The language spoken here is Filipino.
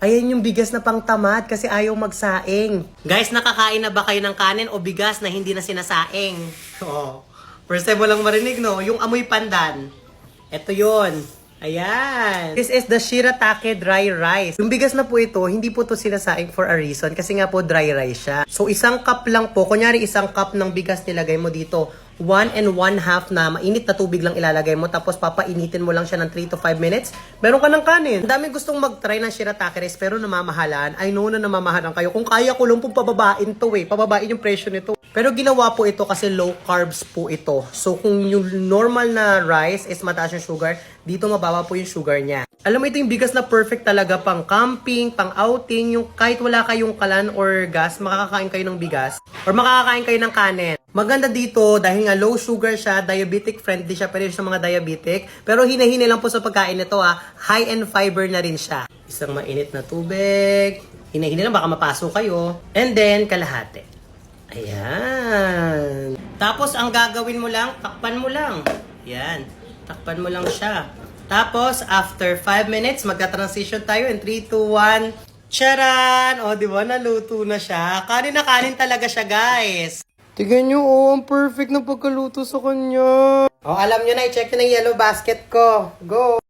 Ayan yung bigas na pangtamad kasi ayaw magsaing. Guys, nakakain na ba kayo ng kanin o bigas na hindi na sinasaing? Oo. First time mo lang marinig, no? Yung amoy pandan. Ito yon. Ayan. This is the shiratake dry rice. Yung bigas na po ito, hindi po to sinasaing for a reason kasi nga po dry rice siya. So isang cup lang po, kunyari isang cup ng bigas nilagay mo dito, one and one half na mainit na tubig lang ilalagay mo tapos papainitin mo lang siya ng 3 to 5 minutes. Meron ka ng kanin. Ang dami gustong mag-try ng shiratake rice pero namamahalan. I know na namamahalan kayo. Kung kaya ko lang po pababain to eh. Pababain yung presyo nito. Pero ginawa po ito kasi low carbs po ito. So kung yung normal na rice is mataas yung sugar, dito mababa po yung sugar niya. Alam mo ito yung bigas na perfect talaga pang camping, pang outing, yung kahit wala kayong kalan or gas, makakakain kayo ng bigas or makakakain kayo ng kanin. Maganda dito dahil nga low sugar siya, diabetic friendly siya, pero sa mga diabetic. Pero hinahinay lang po sa pagkain nito ah, high in fiber na rin siya. Isang mainit na tubig, hinahinay lang baka mapasok kayo. And then kalahati. Ayan. Tapos, ang gagawin mo lang, takpan mo lang. Ayan. Takpan mo lang siya. Tapos, after 5 minutes, magka-transition tayo in 3, 2, 1. Charan! O, di ba? Naluto na siya. Kanin na kanin talaga siya, guys. Tignan nyo, oh, ang perfect ng pagkaluto sa kanya. O, alam nyo na, i-check nyo na yung yellow basket ko. Go!